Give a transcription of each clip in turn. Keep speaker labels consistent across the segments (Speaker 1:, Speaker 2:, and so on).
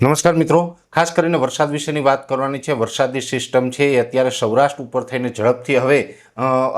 Speaker 1: નમસ્કાર મિત્રો. ખાસ કરીને વરસાદ વિશેની વાત કરવાની છે. વરસાદી સિસ્ટમ છે એ અત્યારે સૌરાષ્ટ્ર ઉપર થઈને ઝડપથી હવે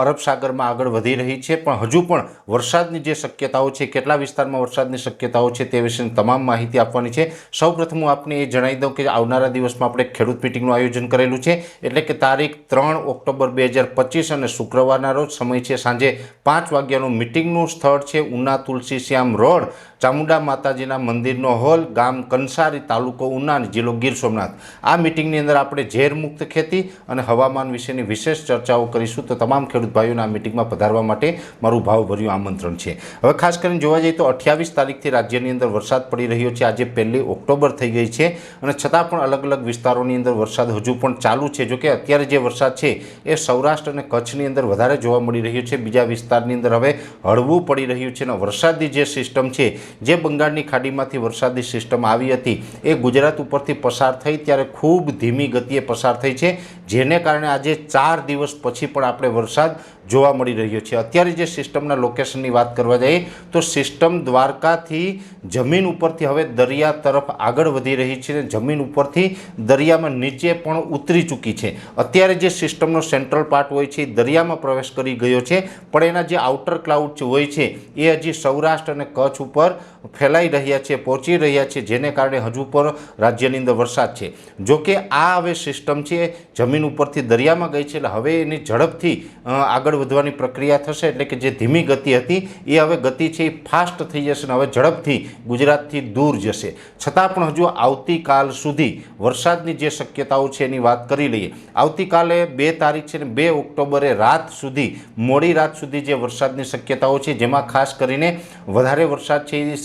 Speaker 1: અરબ સાગરમાં આગળ વધી રહી છે. પણ હજુ પણ વરસાદની જે શક્યતાઓ છે, કેટલા વિસ્તારમાં વરસાદની શક્યતાઓ છે તે વિશેની તમામ માહિતી આપવાની છે. સૌપ્રથમ હું આપને એ જણાવી દઉં કે આવનારા દિવસમાં આપણે ખેડૂત મિટિંગનું આયોજન કરેલું છે. એટલે કે તારીખ ત્રણ ઓક્ટોબર બે હજાર પચીસ અને શુક્રવારના રોજ સમય છે સાંજે પાંચ વાગ્યાનું મિટિંગનું સ્થળ છે ઉના તુલસી શ્યામ રોડ. ચામુંડા માતાજીના મંદિરનો હોલ, ગામ કંસારી તાલુકો ઉના જિલ્લો ગીર સોમનાથ. આ મિટિંગની અંદર આપણે ઝેર મુક્ત ખેતી અને હવામાન વિશેની વિશેષ ચર્ચાઓ કરીશું તો તમામ ખેડૂત ભાઈઓને આ મિટિંગમાં પધારવા માટે મારું ભાવભર્યું આમંત્રણ છે. હવે ખાસ કરીને જોવા જઈએ તો અઠ્યાવીસ તારીખથી રાજ્યની અંદર વરસાદ પડી રહ્યો છે. આજે પહેલી ઓક્ટોબર થઈ ગઈ છે અને છતાં પણ અલગ અલગ વિસ્તારોની અંદર વરસાદ હજુ પણ ચાલુ છે. જોકે અત્યારે જે વરસાદ છે એ સૌરાષ્ટ્ર અને કચ્છની અંદર વધારે જોવા મળી રહ્યો છે. બીજા વિસ્તારની અંદર હવે હળવું પડી રહ્યું છે અને વરસાદની જે સિસ્ટમ છે, જે બંગાળની ખાડીમાંથી વરસાદી સિસ્ટમ આવી હતી, એ ગુજરાત ઉપરથી પસાર થઈ ત્યારે ખૂબ ધીમી ગતિએ પસાર થઈ છે, જેને કારણે આજે ચાર દિવસ પછી પણ આપણે વરસાદ જોવા મળી રહ્યો છે. અત્યારે જે સિસ્ટમના લોકેશનની વાત કરવા જઈએ, તો સિસ્ટમ દ્વારકાથી જમીન ઉપરથી હવે દરિયા તરફ આગળ વધી રહી છે અને જમીન ઉપરથી દરિયામાં નીચે પણ ઉતરી ચૂકી છે. અત્યારે જે સિસ્ટમનો સેન્ટ્રલ પાર્ટ હોય છે દરિયામાં પ્રવેશ કરી ગયો છે, પણ એના જે આઉટર ક્લાઉડ હોય છે, એ હજી સૌરાષ્ટ્ર અને કચ્છ ઉપર ફેલાઈ રહ્યા છે, પહોંચી રહ્યા છે, જેને કારણે હજુ પણ રાજ્યની અંદર વરસાદ છે. જો કે આ હવે સિસ્ટમ છે, જમીન ઉપરથી દરિયામાં ગઈ છે, એટલે હવે એની ઝડપથી આગળ વધવાની પ્રક્રિયા થશે, એટલે કે જે ધીમી ગતિ હતી, એ હવે ગતિ છે એ ફાસ્ટ થઈ જશે અને હવે ઝડપથી ગુજરાતથી દૂર જશે. છતાં પણ હજુ આવતીકાલ સુધી વરસાદની જે શક્યતાઓ છે એની વાત કરી લઈએ. આવતીકાલે બે તારીખ છે ને બે ઓક્ટોબરે રાત સુધી, મોડી રાત સુધી જે વરસાદની શક્યતાઓ છે, જેમાં ખાસ કરીને વધારે વરસાદ છે એ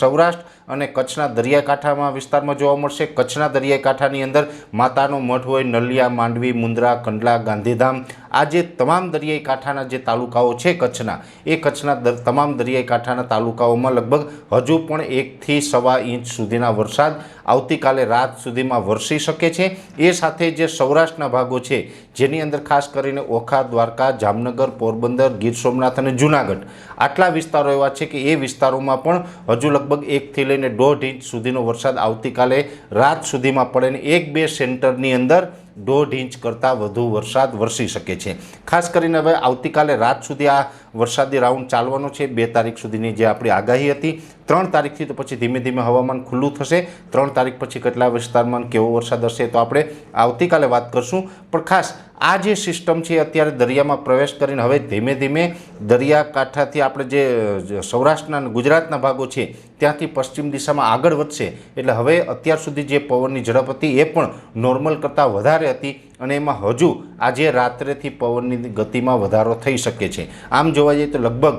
Speaker 1: સૌરાષ્ટ્ર અને કચ્છના દરિયાકાંઠામાં વિસ્તારમાં જોવા મળશે. કચ્છના દરિયાકાંઠાની અંદર માતાનો મઠ હોય નલિયા, માંડવી, મુન્દ્રા, કંડલા, ગાંધીધામ આ જે તમામ દરિયાઈ કાંઠાના જે તાલુકાઓ છે કચ્છના, એ કચ્છના તમામ દરિયાઈ કાંઠાના તાલુકાઓમાં લગભગ હજુ પણ એકથી સવા ઇંચ સુધીના વરસાદ આવતીકાલે રાત સુધીમાં વરસી શકે છે. એ સાથે જે સૌરાષ્ટ્રના ભાગો છે, જેની અંદર ખાસ કરીને ઓખા, દ્વારકા, જામનગર, પોરબંદર, ગીર સોમનાથ અને જૂનાગઢ, આટલા વિસ્તારો એવા છે કે એ વિસ્તારોમાં પણ હજુ લગભગ એકથી લઈને દોઢ ઇંચ સુધીનો વરસાદ આવતીકાલે રાત સુધીમાં પડે ને એક બે સેન્ટરની અંદર દોઢ ઇંચ કરતાં વધુ વરસાદ વરસી શકે છે. ખાસ કરીને હવે આવતીકાલે રાત સુધી આ વરસાદી રાઉન્ડ ચાલવાનો છે. બે તારીખ સુધીની જે આપણી આગાહી હતી, ત્રણ તારીખથી તો પછી ધીમે ધીમે હવામાન ખુલ્લું થશે. ત્રણ તારીખ પછી કેટલા વિસ્તારમાં કેવો વરસાદ હશે તો આપણે આવતીકાલે વાત કરશું. પણ ખાસ આ જે સિસ્ટમ છે, અત્યારે દરિયામાં પ્રવેશ કરીને હવે ધીમે ધીમે દરિયાકાંઠાથી આપણે જે સૌરાષ્ટ્રના ગુજરાતના ભાગો છે, ત્યાંથી પશ્ચિમ દિશામાં આગળ વધશે. એટલે હવે અત્યાર સુધી જે પવનની ઝડપ હતી એ પણ નોર્મલ કરતાં વધારે હતી. અને એમાં હજુ આજે રાત્રેથી પવનની ગતિમાં વધારો થઈ શકે છે. આમ જોવા જઈએ તો લગભગ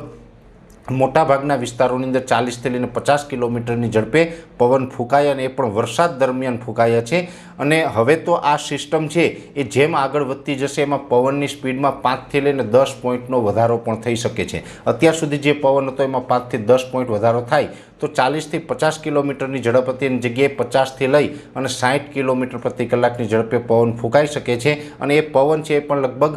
Speaker 1: મોટાભાગના વિસ્તારોની અંદર ચાલીસથી લઈને પચાસ કિલોમીટરની ઝડપે પવન ફૂંકાયા અને એ પણ વરસાદ દરમિયાન ફૂંકાયા છે. અને હવે તો આ સિસ્ટમ છે એ જેમ આગળ વધતી જશે એમાં પવનની સ્પીડમાં પાંચથી લઈને દસ પોઈન્ટનો વધારો પણ થઈ શકે છે. અત્યાર સુધી જે પવન હતો એમાં પાંચથી દસ પોઈન્ટ વધારો થાય તો ચાલીસથી પચાસ કિલોમીટરની ઝડપ હતી એની જગ્યાએ પચાસથી લઈ અને સાઠ કિલોમીટર પ્રતિ કલાકની ઝડપે પવન ફૂંકાઈ શકે છે. અને એ પવન છે એ પણ લગભગ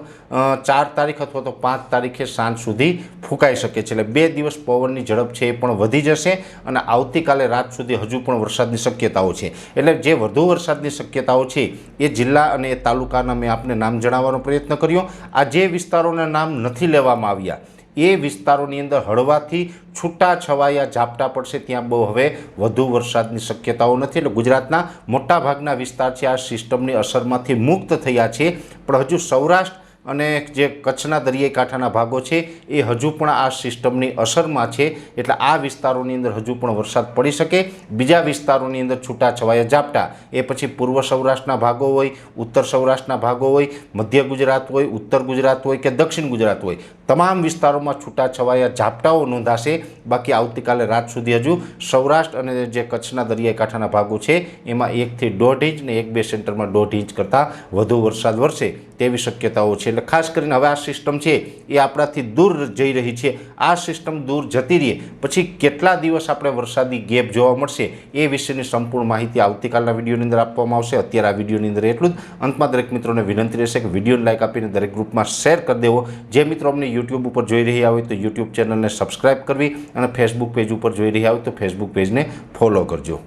Speaker 1: ચાર તારીખ અથવા તો પાંચ તારીખે સાંજ સુધી ફૂંકાઈ શકે છે. એટલે બે દિવસ પવનની ઝડપ છે એ પણ વધી જશે અને આવતીકાલે રાત સુધી હજુ પણ વરસાદની શક્યતાઓ છે. એટલે જે વધુ વરસાદની શક્યતાઓ છે એ જિલ્લા અને એ તાલુકાના મેં આપને નામ જણાવવાનો પ્રયત્ન કર્યો. આ જે વિસ્તારોના નામ નથી લેવામાં આવ્યા એ વિસ્તારોની અંદર હળવાથી છૂટા છવાયા ઝાપટા પડશે. ત્યાં બહુ હવે વધુ વરસાદની શક્યતાઓ નથી એટલે ગુજરાતના મોટાભાગના વિસ્તાર છે આ સિસ્ટમની અસરમાંથી મુક્ત થયા છે. પણ હજુ સૌરાષ્ટ્ર અને જે કચ્છના દરિયાઈ કાંઠાના ભાગો છે એ હજુ પણ આ સિસ્ટમની અસરમાં છે. એટલે આ વિસ્તારોની અંદર હજુ પણ વરસાદ પડી શકે. બીજા વિસ્તારોની અંદર છૂટા છવાયા ઝાપટા. એ પછી પૂર્વ સૌરાષ્ટ્રના ભાગો હોય, ઉત્તર સૌરાષ્ટ્રના ભાગો હોય, મધ્ય ગુજરાત હોય, ઉત્તર ગુજરાત હોય કે દક્ષિણ ગુજરાત હોય. તમામ વિસ્તારોમાં છૂટાછવાયા ઝાપટાઓ નોંધાશે. બાકી આવતીકાલે રાત સુધી હજુ સૌરાષ્ટ્ર અને જે કચ્છના દરિયાઈ કાંઠાના ભાગો છે, એમાં એકથી દોઢ ઇંચ ને એક બે સેન્ટરમાં દોઢ ઇંચ કરતાં વધુ વરસાદ વરસે તેવી શક્યતાઓ છે. એટલે ખાસ કરીને હવે આ સિસ્ટમ છે એ આપણાથી દૂર જઈ રહી છે. આ સિસ્ટમ દૂર જતી રહે પછી કેટલા દિવસ આપણે વરસાદી ગેપ જોવા મળશે એ વિશેની સંપૂર્ણ માહિતી આવતીકાલના વિડીયોની અંદર આપવામાં આવશે. અત્યારે આ વિડીયોની અંદર એટલું જ. અંતમાં દરેક મિત્રોને વિનંતી રહેશે કે વિડીયોને લાઇક આપીને દરેક ગ્રુપમાં શેર કરી દેવો. જે મિત્રો અમને યુટ્યુબ ઉપર જોઈ રહ્યા હોય તો યુટ્યુબ ચેનલને સબસ્ક્રાઈબ કરવી અને ફેસબુક પેજ ઉપર જોઈ રહ્યા હોય તો ફેસબુક પેજને ફોલો કરજો.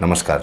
Speaker 1: નમસ્કાર.